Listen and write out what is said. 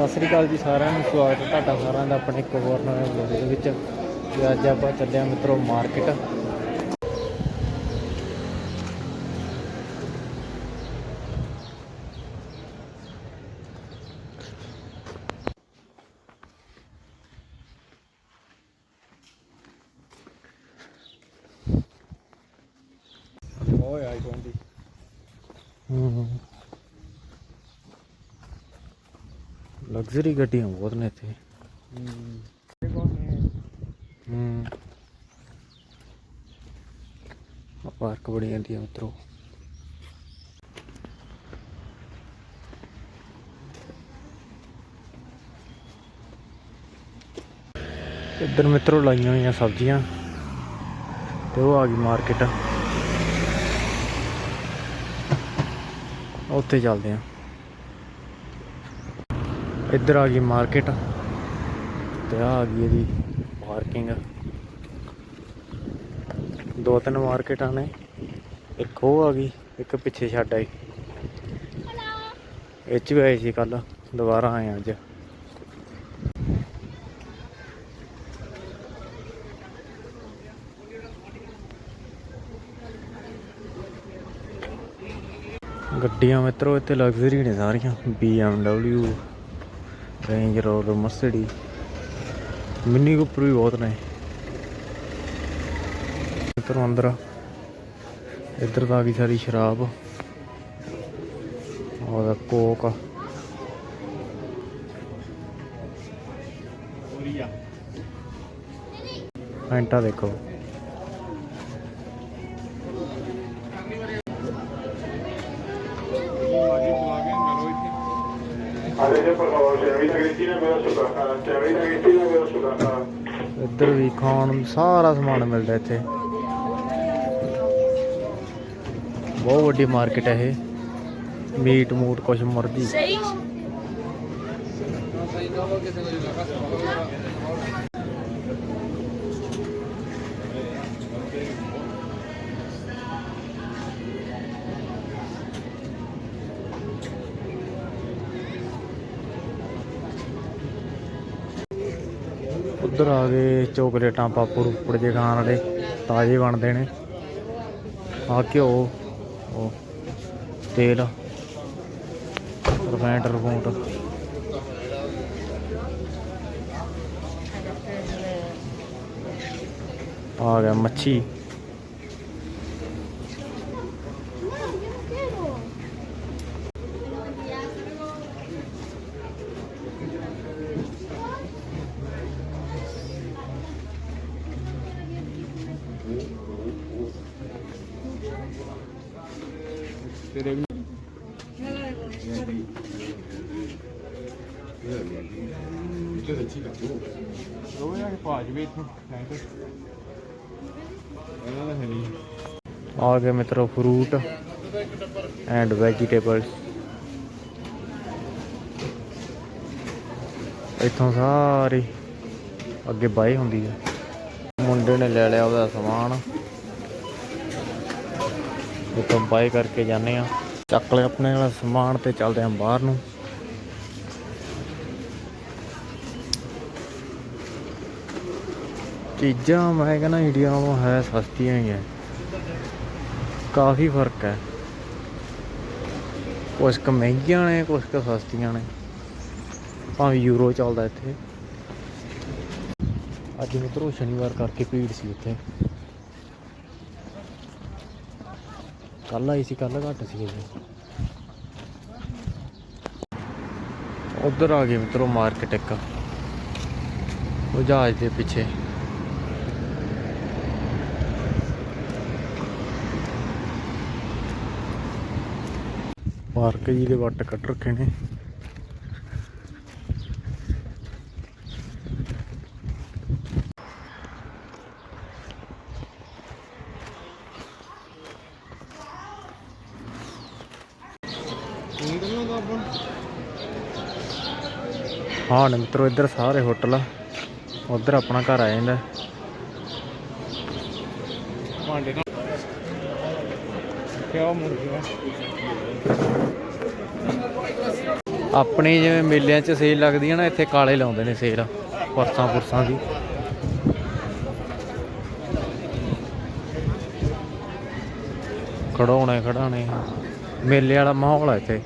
ਸਤਿ ਸ੍ਰੀ ਅਕਾਲ ਜੀ ਸਾਰਿਆਂ ਨੂੰ ਸਵਾਗਤ ਹੈ ਤੁਹਾਡਾ ਸਾਰਿਆਂ ਦਾ ਆਪਣੇ ਇੱਕ ਹੋਰ ਨਵੇਂ ਵਲੌਗ ਦੇ ਵਿੱਚ। ਤੇ ਅੱਜ ਆਪਾਂ ਚੱਲੇ ਹਾਂ ਮਿੱਤਰੋ ਮਾਰਕੀਟ ਓਏ ਆਈਫੋਨ ਦੀ ਹੂੰ। ਲਗਜ਼ਰੀ ਗੱਡੀਆਂ ਬਹੁਤ ਨੇ ਇੱਥੇ। ਹੂੰ। ਆ ਪਾਰਕ ਬੜੀ ਜਾਂਦੀ ਆ ਮਿੱਤਰੋ ਇੱਧਰ ਮਿੱਤਰੋ ਲਾਈਆਂ ਹੋਈਆਂ ਸਬਜ਼ੀਆਂ, ਤੇ ਉਹ ਆ ਗਈ ਮਾਰਕੀਟ ਉੱਥੇ ਚੱਲਦੇ ਆ। ਇੱਧਰ ਆ ਗਈ ਮਾਰਕੀਟ ਤੇ ਆ ਆ ਗਈ ਇਹਦੀ ਪਾਰਕਿੰਗ ਦੋ ਤਿੰਨ ਮਾਰਕੀਟਾਂ ਨੇ, ਇੱਕ ਉਹ ਆ ਗਈ, ਇੱਕ ਪਿੱਛੇ ਛੱਡ ਆਈ। ਇਹ 'ਚ ਵੀ ਆਏ ਸੀ ਕੱਲ ਦੁਬਾਰਾ ਆਏ ਆ ਅੱਜ। ਗੱਡੀਆਂ ਮਿੱਤਰੋ, ਇੱਥੇ ਲਗਜ਼ਰੀ ਨੇ ਸਾਰੀਆਂ BMW Range Rover Mercedes. Mini Cooper ਵੀ ਬਹੁਤ ਨੇ। ਇੱਧਰੋਂ ਅੰਦਰ। ਇੱਧਰ ਤਾਂ ਆ ਗਈ ਸਾਰੀ ਸ਼ਰਾਬ। ਉਹਦਾ ਕੋਕ। ਫੈਂਟਾ ਦੇਖੋ। ਇੱਧਰ ਵੀ ਖਾਣ ਨੂੰ ਸਾਰਾ ਸਮਾਨ ਮਿਲਦਾ ਇੱਥੇ। ਬਹੁਤ ਵੱਡੀ ਮਾਰਕੀਟ ਹੈ ਇਹ। ਮੀਟ ਮੂਟ ਕੁਛ ਮਰਜ਼ੀ। ਉੱਧਰ ਆ ਗਏ ਚੋਕਲੇਟਾਂ, ਪਾਪੜ ਉੱਪੜ ਜੇ ਖਾਣ ਵਾਲੇ, ਤਾਜ਼ੇ ਬਣਦੇ ਨੇ। ਆ ਘਿਓ, ਉਹ ਤੇਲ ਰਿਫਾਈਨਡ ਰਫੂਟ। ਆ ਗਿਆ ਮੱਛੀ। ਤੇਰੇ ਵੀ। ਉਹ ਯਾਰ ਭਾਜ ਵੀ ਇੱਥੋਂ ਥੈਂਕ ਇਹਨਾਂ ਦਾ ਹੈ ਨਹੀਂ। ਆ ਗਏ ਮਿੱਤਰੋ ਫਰੂਟ ਐਂਡ ਵੈਜੀਟੇਬਲਸ ਇੱਥੋਂ ਸਾਰੀ ਅੱਗੇ ਬਾਈ ਹੁੰਦੀ ਹੈ ਮੁੰਡੇ ਨੇ ਲੈ ਲਿਆ ਉਹਦਾ ਸਮਾਨ। ਇੱਥੋਂ ਬਾਏ ਕਰਕੇ ਜਾਂਦੇ ਆ ਚੱਕ ਲਿਆ ਆਪਣੇ ਵਾਲਾ ਸਮਾਨ ਤੇ ਚੱਲਦੇ ਆ ਬਾਹਰ ਨੂੰ। ਚੀਜ਼ਾਂ ਮੈਂ ਕਹਿੰਦਾ ਇੰਡੀਆ ਨਾਲੋਂ ਹੈ, ਸਸਤੀਆਂ ਹੀ ਹੈ। ਕਾਫੀ ਫ਼ਰਕ ਹੈ। ਕੁਛ ਕੁ ਮਹਿੰਗੀਆਂ ਨੇ, ਕੁਛ ਕੁ ਸਸਤੀਆਂ ਨੇ। ਭਾਵੇਂ ਯੂਰੋ ਚੱਲਦਾ ਇੱਥੇ। ਅੱਜ ਮਿੱਤਰੋ ਸ਼ਨੀਵਾਰ ਕਰਕੇ ਭੀੜ ਸੀ ਇੱਥੇ। ਕੱਲ ਆਈ ਸੀ ਕੱਲ ਘੱਟ ਸੀ ਉਧਰ ਆ ਗਏ ਮਿੱਤਰੋ ਮਾਰਕੀਟ ਇੱਕ। ਉਹ ਜਹਾਜ਼ ਦੇ ਪਿੱਛੇ। ਪਾਰਕ ਜੀ ਦੇ ਵੱਟ ਕੱਟ ਰੱਖੇ ਨੇ। ਹਾਂ ਨੇ ਮਿੱਤਰੋ ਇੱਧਰ ਸਾਰੇ ਹੋਟਲ ਆ। ਉਧਰ ਆਪਣਾ ਘਰ ਆ ਜਾਂਦਾ। ਭਾਂਡੇ ਨਾਲ ਗਿਆ? ਆਪਣੇ ਜਿਵੇਂ ਮੇਲਿਆਂ 'ਚ ਸੇਲ ਲੱਗਦੀ ਹੈ ਨਾ ਇੱਥੇ ਕਾਲੇ ਲਾਉਂਦੇ ਨੇ ਸੇਲ। ਪਰਸਾਂ ਪੁਰਸਾਂ ਦੀ। ਖੜਾਉਣੇ ਖੜਾਉਣੇ ਮੇਲੇ ਵਾਲਾ ਮਾਹੌਲ ਹੈ ਇੱਥੇ।